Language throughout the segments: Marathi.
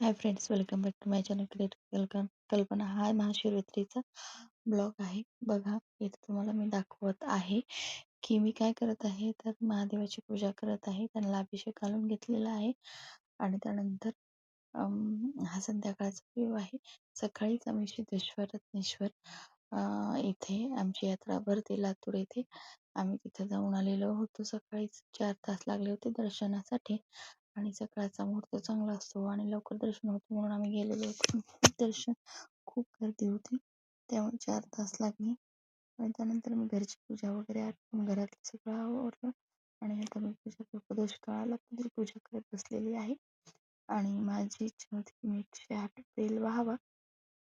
Hi friends welcome back to my channel create welcome Kalpana हा महाशिवरात्रीचा ब्लॉग आहे. बघा इथे तुम्हाला मी दाखवत आहे की मी काय करत आहे. तर महादेवाची पूजा करत आहे. त्यांना अभिषेक घालून घेतलेला आहे. आणि त्यानंतर हा संध्याकाळचा व्ह्यू आहे. सकाळीच आम्ही सिद्धेश्वर रत्नेश्वर इथे आमची यात्रा भरते. लातूर येथे आम्ही तिथे जाऊन आलेलो होतो. सकाळीच चार तास लागले होते दर्शनासाठी. आणि सकाळचा मुहूर्त चांगला असतो आणि लवकर दर्शन होतं म्हणून आम्ही गेलेलो होतो. दर्शन खूप गर्दी होती. त्यामुळे चार तास लागले. आणि त्यानंतर मी घरची पूजा वगैरे आटपून घरातलं सगळं आवरलं. आणि आता मी पूजा उपदेश काळाला पूजा करत बसलेली आहे. आणि माझी इच्छा होती की मी एकशे आठ बेल व्हावा.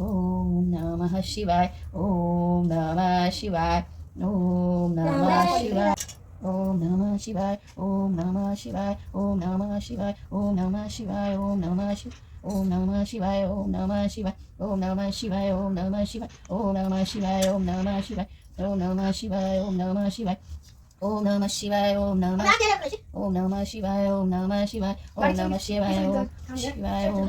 ओम नमः शिवाय ओम नमः शिवाय ओम नमः शिवाय ओम नमः शिवाय ओम नमः शिवाय ओम नमः शिवाय ओम नमः शिवाय ओम नमः शिवाय ओम नमः शिवाय ओम नमः शिवाय ओम नमः शिवाय ओम नमः शिवाय ओम नमः शिवाय ओम नमः शिवाय ओम नमः शिवाय ओम नमः शिवाय ओम नमः शिवाय ओम नमः ओम नमः शिवाय ओम नमः शिवाय ओम नमः शिवाय ओम शिवाय ओम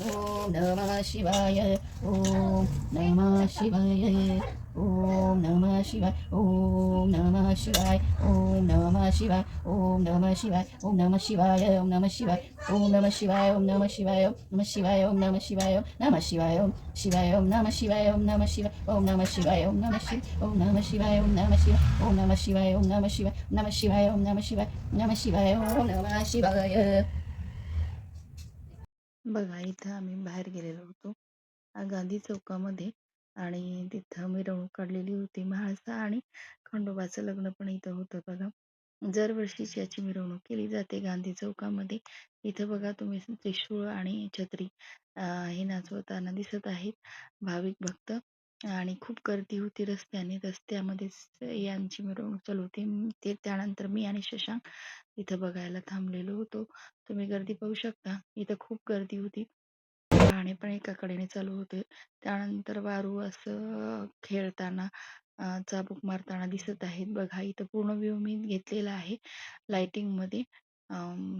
ओम नमः शिवाय ओम नमः शिवाय ओम नमः शिवाय ओम नमः शिवाय ओम नमः शिवाय ओम नमः शिवाय ओम नमः शिवाय ओम नमः शिवाय ओम नमः शिवाय ओम नमः शिवाय ओम नमः शिवाय ओम नमः शिवाय ओम नमः शिवाय ओम शिवाय ओम नमः शिवाय ओम नमः शिवाय ओम नमः शिवाय ओम नमः शिवाय ओम नमः शिवाय ओम नमः शिवाय ओम नमः शिवाय ओम नमः शिवाय नमः शिवाय ओम नमः शिवाय नमः शिवाय ओम नमः शिवाय बघा इथं आम्ही बाहेर गेलेलो होतो. गांधी चौकामध्ये आणि तिथं मिरवणूक काढलेली होती महाळसा आणि खंडोबाचं लग्न पण इथं होतं बघा. दरवर्षीच याची मिरवणूक केली जाते गांधी चौकामध्ये. इथं बघा तुम्ही त्रिशूळ आणि छत्री हे नाचवताना दिसत आहेत. भाविक भक्त आणि खूप गर्दी होती रस्त्याने. रस्त्यामध्येच यांची मिरवणूक चालू होती. ते त्यानंतर मी आणि शशांक इथं बघायला थांबलेलो होतो. तुम्ही गर्दी पाहू शकता. इथं खूप गर्दी होती. गाणे पण एका कडेने चालू होते. त्यानंतर वारू असं खेळताना चाबूक मारताना दिसत आहेत. बघा इथं पूर्ण व्ह्यू मी घेतलेला आहे. लाइटिंगमध्ये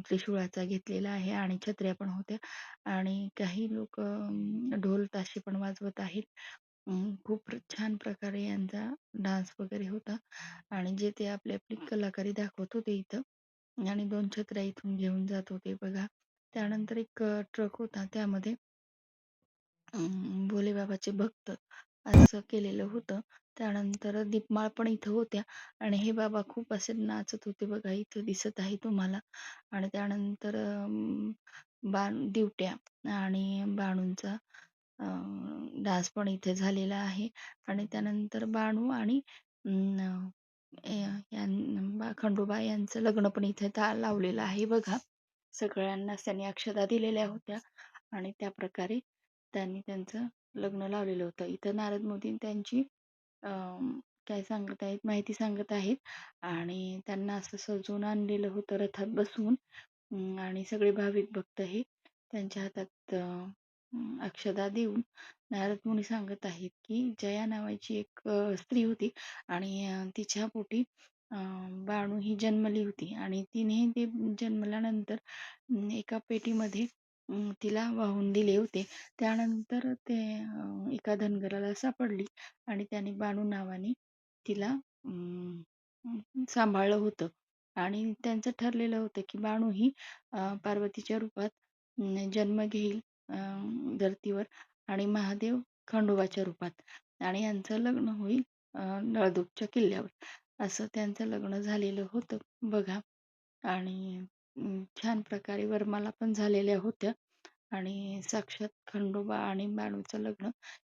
त्रिशूळाचा घेतलेला आहे आणि छत्र्या पण होत्या. आणि काही लोक ढोल ताशे पण वाजवत आहेत. खूप छान प्रकारे यांचा डान्स वगैरे होता आणि जे ते आपली आपली कलाकारी दाखवत होते इथं आणि दोन छत्र्या इथून घेऊन जात होते बघा. त्यानंतर एक ट्रक होता त्यामध्ये भोलेबाबाचे भक्त असं केलेलं होतं. त्यानंतर दीपमाळ पण इथं होत्या आणि हे बाबा खूप असे नाचत होते बघा इथं दिसत आहे तुम्हाला. आणि त्यानंतर बाण दिवट्या आणि बाणूंचा डान्स पण इथे झालेला आहे आणि त्यानंतर बाणू आणि खंडोबा यांचं लग्न पण इथे लावलेलं आहे बघा. सगळ्यांना त्यांनी अक्षता दिलेल्या होत्या आणि त्या प्रकारे त्यांनी त्यांचं लग्न लावलेलं होतं. इथं नारद मोदी त्यांची काय सांगत आहेत माहिती सांगत आहेत आणि त्यांना असं सजवून आणलेलं होतं रथात बसवून आणि सगळे भाविक भक्त हे त्यांच्या हातात अक्षदा देऊन नारद मुनी सांगत आहेत की जया नावाची एक स्त्री होती आणि तिच्या पोटी बाणू ही जन्मली होती आणि तिने ते जन्मल्यानंतर एका पेटीमध्ये तिला वाहून दिले होते. त्यानंतर ते एका धनगराला सापडली आणि त्याने बाणू नावाने तिला सांभाळलं होतं. आणि त्यांचं ठरलेलं होतं की बाणू ही पार्वतीच्या रूपात जन्म घेईल. धर्तीवर आणि महादेव खंडोबाच्या रूपात. आणि यांचं लग्न होईल नळदुर्गच्या किल्ल्यावर. असं त्यांचं लग्न झालेलं होतं बघा. आणि छान प्रकारे वरमाला पण झालेल्या होत्या. आणि साक्षात खंडोबा आणि बाणूचं लग्न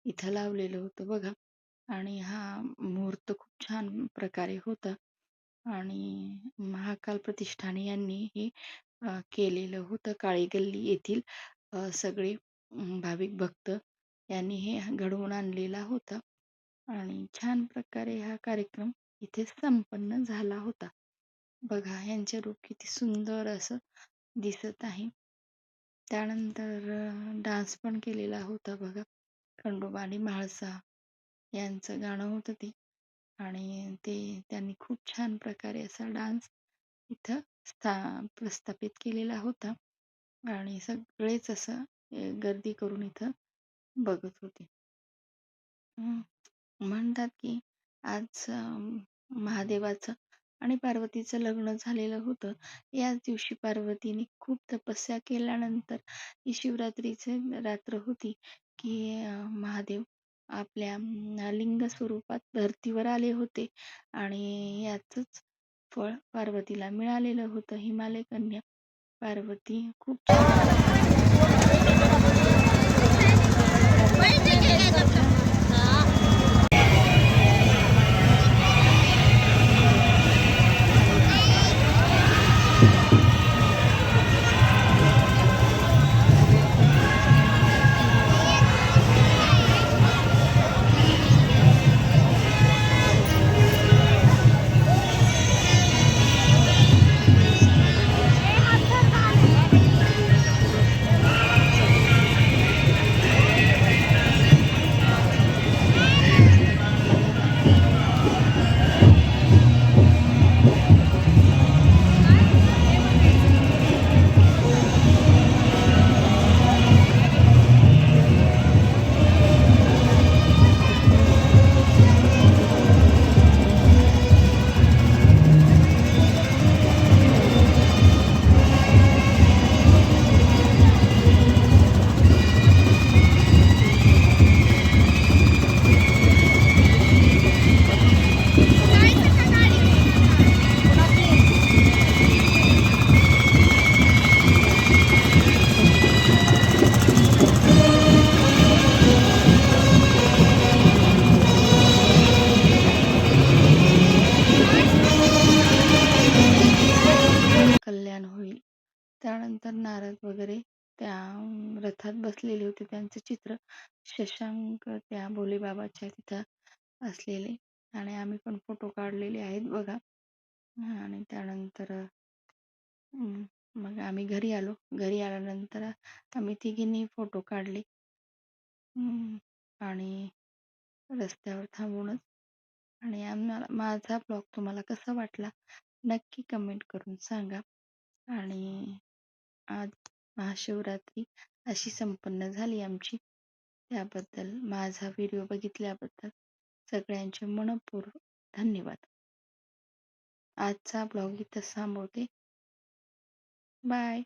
इथं लावलेलं होतं बघा. आणि हा मुहूर्त खूप छान प्रकारे होता. आणि महाकाल प्रतिष्ठान यांनी हे केलेलं होतं काळी गल्ली येथील सगळे भाविक भक्त यांनी हे घडवून आणलेला होता. आणि छान प्रकारे हा कार्यक्रम इथे संपन्न झाला होता. बघा यांचे रूप किती सुंदर असं दिसत आहे. त्यानंतर डान्स पण केलेला होता बघा. खंडोबा आणि म्हाळसा यांचं गाणं होतं ते. आणि ते त्यांनी खूप छान प्रकारे असा डान्स इथं स्था प्रस्थापित केलेला होता. आणि सगळेच असं गर्दी करून इथं बघत होते हं. म्हणतात की आज महादेवाचं आणि पार्वतीचं लग्न झालेलं होतं याच दिवशी पार्वतीने खूप तपस्या केल्यानंतर ही शिवरात्रीची रात्र होती की महादेव आपल्या अं, लिंग स्वरूपात धर्तीवर आले होते आणि याचंच फळ पार्वतीला मिळालेलं होतं हिमालय कन्या पार्वती खूप छान. वगैरे त्या रथात बसलेले होते. त्यांचं चित्र शशांक त्या भोलेबाबाच्या तिथं असलेले. आणि आम्ही पण फोटो काढलेले आहेत बघा. आणि त्यानंतर मग आम्ही घरी आलो. घरी आल्यानंतर आम्ही तिघींनी फोटो काढले. आणि रस्त्यावर थांबूनच. आणि आम्हाला माझा ब्लॉग तुम्हाला कसा वाटला नक्की कमेंट करून सांगा. आणि आज महाशिवरात्री अशी संपन्न झाली आमची. त्याबद्दल माझा व्हिडिओ बघितल्याबद्दल सगळ्यांचे मनपूर्वक धन्यवाद. आजचा ब्लॉग इथं थांबवते. बाय